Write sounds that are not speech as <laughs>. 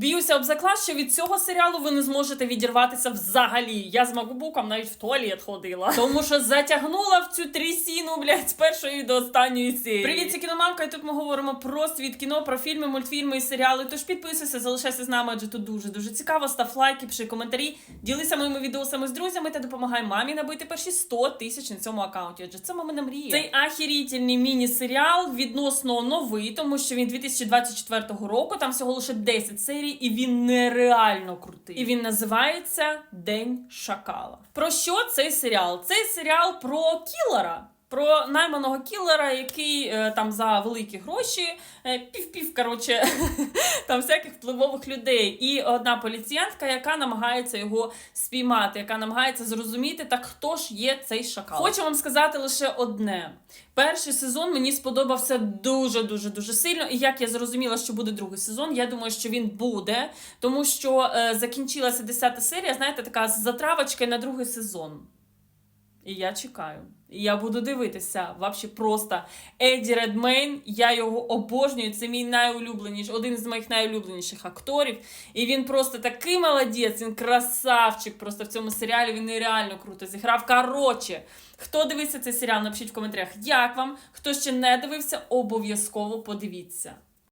Б'юся об заклад, що від цього серіалу ви не зможете відірватися взагалі. Я з макбуком навіть в туалет ходила. Тому що затягнула в цю трясіну, блядь, з першої до останньої серії. Привіт, це кіномамка, і тут ми говоримо про світ кіно, про фільми, мультфільми і серіали. Тож підписуйся, залишайся з нами, адже тут дуже дуже цікаво. Став лайки, пиши коментарі, ділися моїми відеосами з друзями та допомагай мамі набити перші 100 тисяч на цьому аккаунті. Адже це мамина мрія. Цей ахірітельний міні-серіал відносно новий, тому що він 2024 року, там всього лише 10 серій, і він нереально крутий. І він називається День Шакала. Про що цей серіал? Цей серіал про кілера. Про найманого кілера, який е, там за великі гроші е, пів-пів, коротше, <laughs> там всяких впливових людей. І одна поліціянтка, яка намагається його спіймати, яка намагається зрозуміти, так хто ж є цей шакал. Хочу вам сказати лише одне: перший сезон мені сподобався дуже дуже дуже сильно. І як я зрозуміла, що буде другий сезон, я думаю, що він буде, тому що е, закінчилася 10 серія, знаєте, така з затравочкою на другий сезон. І я чекаю. І я буду дивитися. Вообще просто Еді Редмейн. Я його обожнюю. Це мій найулюбленіший, один з моїх найулюбленіших акторів. І він просто такий молодець, він красавчик. Просто в цьому серіалі він нереально круто зіграв. Коротше, хто дивився цей серіал, напишіть в коментарях, як вам. Хто ще не дивився, обов'язково подивіться.